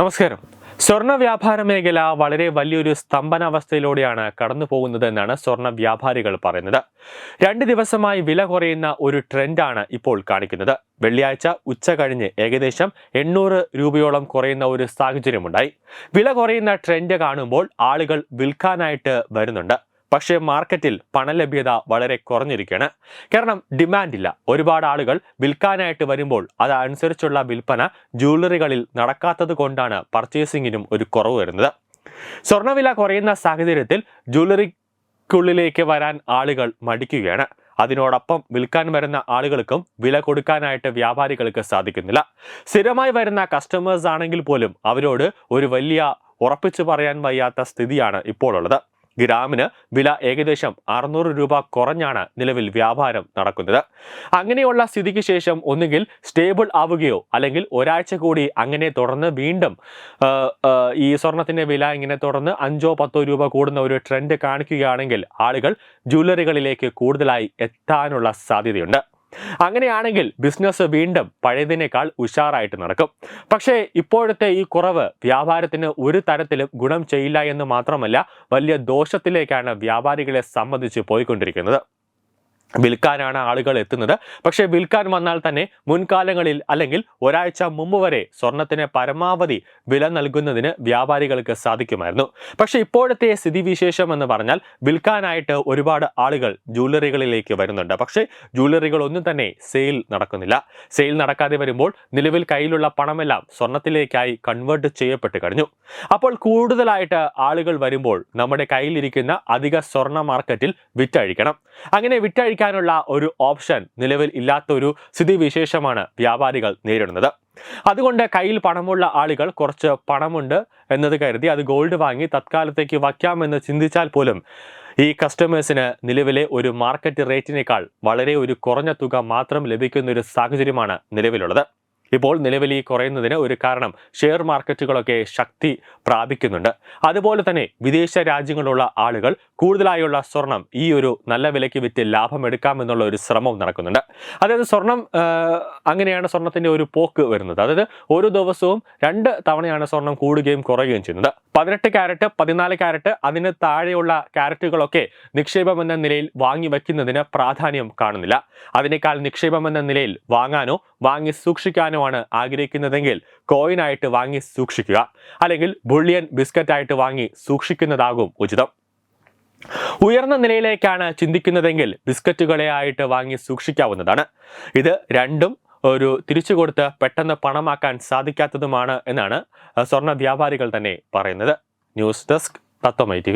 നമസ്കാരം. സ്വർണ വ്യാപാര മേഖല വളരെ വലിയൊരു സ്തംഭനാവസ്ഥയിലൂടെയാണ് കടന്നു പോകുന്നത് എന്നാണ് സ്വർണ വ്യാപാരികൾ പറയുന്നത്. രണ്ട് ദിവസമായി വില കുറയുന്ന ഒരു ട്രെൻഡാണ് ഇപ്പോൾ കാണിക്കുന്നത്. വെള്ളിയാഴ്ച ഉച്ച കഴിഞ്ഞ് ഏകദേശം എണ്ണൂറ് രൂപയോളം കുറയുന്ന ഒരു സാഹചര്യമുണ്ടായി. വില കുറയുന്ന ട്രെൻഡ് കാണുമ്പോൾ ആളുകൾ വിൽക്കാനായിട്ട് വരുന്നുണ്ട്. പക്ഷേ മാർക്കറ്റിൽ പണലഭ്യത വളരെ കുറഞ്ഞിരിക്കുകയാണ്. കാരണം ഡിമാൻഡ് ഇല്ല. ഒരുപാട് ആളുകൾ വിൽക്കാനായിട്ട് വരുമ്പോൾ അതനുസരിച്ചുള്ള വിൽപ്പന ജ്വല്ലറികളിൽ നടക്കാത്തത് കൊണ്ടാണ് പർച്ചേസിങ്ങിനും ഒരു കുറവ് വരുന്നത്. സ്വർണവില കുറയുന്ന സാഹചര്യത്തിൽ ജ്വല്ലറിക്കുള്ളിലേക്ക് വരാൻ ആളുകൾ മടിക്കുകയാണ്. അതിനോടൊപ്പം വിൽക്കാൻ വരുന്ന ആളുകൾക്കും വില കൊടുക്കാനായിട്ട് വ്യാപാരികൾക്ക് സാധിക്കുന്നില്ല. സ്ഥിരമായി വരുന്ന കസ്റ്റമേഴ്സ് ആണെങ്കിൽ പോലും അവരോട് ഒരു വലിയ ഉറപ്പിച്ചു പറയാൻ വയ്യാത്ത സ്ഥിതിയാണ് ഇപ്പോൾ ഉള്ളത് ഗ്രാമിന് വില ഏകദേശം അറുന്നൂറ് രൂപ കുറഞ്ഞാണ് നിലവിൽ വ്യാപാരം നടക്കുന്നത്. അങ്ങനെയുള്ള സ്ഥിതിക്ക് ശേഷം ഒന്നുകിൽ സ്റ്റേബിൾ ആവുകയോ അല്ലെങ്കിൽ ഒരാഴ്ച കൂടി അങ്ങനെ തുടർന്ന് വീണ്ടും ഈ സ്വർണത്തിന്റെ വില ഇങ്ങനെ തുടർന്ന് അഞ്ചോ പത്തോ രൂപ കൂടുന്ന ഒരു ട്രെൻഡ് കാണിക്കുകയാണെങ്കിൽ ആളുകൾ ജ്വല്ലറികളിലേക്ക് കൂടുതലായി എത്താനുള്ള സാധ്യതയുണ്ട്. അങ്ങനെയാണെങ്കിൽ ബിസിനസ് വീണ്ടും പഴയതിനേക്കാൾ ഉഷാറായിട്ട് നടക്കും. പക്ഷേ ഇപ്പോഴത്തെ ഈ കുറവ് വ്യാപാരത്തിന് ഒരു തരത്തിലും ഗുണം ചെയ്യില്ല എന്ന് മാത്രമല്ല വലിയ ദോഷത്തിലേക്കാണ് വ്യാപാരികളെ സംബന്ധിച്ച് പോയിക്കൊണ്ടിരിക്കുന്നത്. വിൽക്കാനാണ് ആളുകൾ എത്തുന്നത്. പക്ഷേ വിൽക്കാൻ വന്നാൽ തന്നെ മുൻകാലങ്ങളിൽ അല്ലെങ്കിൽ ഒരാഴ്ച മുമ്പ് വരെ സ്വർണത്തിന് പരമാവധി വില നൽകുന്നതിന് വ്യാപാരികൾക്ക് സാധിക്കുമായിരുന്നു. പക്ഷേ ഇപ്പോഴത്തെ സ്ഥിതിവിശേഷം എന്ന് പറഞ്ഞാൽ വിൽക്കാനായിട്ട് ഒരുപാട് ആളുകൾ ജ്വല്ലറികളിലേക്ക് വരുന്നുണ്ട്. പക്ഷേ ജ്വല്ലറികൾ ഒന്നും തന്നെ സെയിൽ നടക്കുന്നില്ല. സെയിൽ നടക്കാതെ വരുമ്പോൾ നിലവിൽ കയ്യിലുള്ള പണമെല്ലാം സ്വർണത്തിലേക്കായി കൺവേർട്ട് ചെയ്യപ്പെട്ട് കഴിഞ്ഞു. അപ്പോൾ കൂടുതലായിട്ട് ആളുകൾ വരുമ്പോൾ നമ്മുടെ കയ്യിലിരിക്കുന്ന അധിക സ്വർണ മാർക്കറ്റിൽ വിറ്റഴിക്കണം. അങ്ങനെ വിറ്റഴിക്കാനുള്ള ഒരു ഓപ്ഷൻ നിലവിൽ ഇല്ലാത്ത ഒരു സ്ഥിതിവിശേഷമാണ് വ്യാപാരികൾ നേരിടുന്നത്. അതുകൊണ്ട് കയ്യിൽ പണമുള്ള ആളുകൾ കുറച്ച് പണമുണ്ട് എന്നത് കരുതി അത് ഗോൾഡ് വാങ്ങി തത്കാലത്തേക്ക് വയ്ക്കാമെന്ന് ചിന്തിച്ചാൽ പോലും ഈ കസ്റ്റമേഴ്സിന് നിലവിലെ ഒരു മാർക്കറ്റ് റേറ്റിനേക്കാൾ വളരെ ഒരു കുറഞ്ഞ തുക മാത്രം ലഭിക്കുന്ന ഒരു സാഹചര്യമാണ് നിലവിലുള്ളത്. ഇപ്പോൾ നിലവിൽ ഈ കുറയുന്നതിന് ഒരു കാരണം ഷെയർ മാർക്കറ്റുകളൊക്കെ ശക്തി പ്രാപിക്കുന്നുണ്ട്. അതുപോലെ തന്നെ വിദേശ രാജ്യങ്ങളിലുള്ള ആളുകൾ കൂടുതലായുള്ള സ്വർണം ഈ ഒരു നല്ല വിലയ്ക്ക് വിറ്റ് ലാഭമെടുക്കാമെന്നുള്ള ഒരു ശ്രമം നടക്കുന്നുണ്ട്. അതായത് സ്വർണം അങ്ങനെയാണ് സ്വർണത്തിന്റെ ഒരു പോക്ക് വരുന്നത്. അതായത് ഓരോ ദിവസവും രണ്ട് തവണയാണ് സ്വർണം കൂടുകയും കുറയുകയും ചെയ്യുന്നത്. പതിനെട്ട് ക്യാരറ്റ് പതിനാല് ക്യാരറ്റ് അതിന് താഴെയുള്ള ക്യാരറ്റുകളൊക്കെ നിക്ഷേപം എന്ന നിലയിൽ വാങ്ങി വയ്ക്കുന്നതിന് പ്രാധാന്യം കാണുന്നില്ല. അതിനേക്കാൾ നിക്ഷേപം എന്ന നിലയിൽ വാങ്ങാനോ വാങ്ങി സൂക്ഷിക്കാനോ ആണ് ആഗ്രഹിക്കുന്നതെങ്കിൽ കോയിനായിട്ട് വാങ്ങി സൂക്ഷിക്കുക. അല്ലെങ്കിൽ ബുള്ളിയൻ ബിസ്ക്കറ്റായിട്ട് വാങ്ങി സൂക്ഷിക്കുന്നതാകും ഉചിതം. ഉയർന്ന നിലയിലേക്കാണ് ചിന്തിക്കുന്നതെങ്കിൽ ബിസ്ക്കറ്റുകളെ ആയിട്ട് വാങ്ങി സൂക്ഷിക്കാവുന്നതാണ്. ഇത് രണ്ടും ഒരു തിരിച്ചു കൊടുത്ത് പെട്ടെന്ന് പണമാക്കാൻ സാധിക്കാത്തതുമാണ് എന്നാണ് സ്വർണ വ്യാപാരികൾ തന്നെ പറയുന്നത്. ന്യൂസ് ഡെസ്ക് തത്വമൈ ടി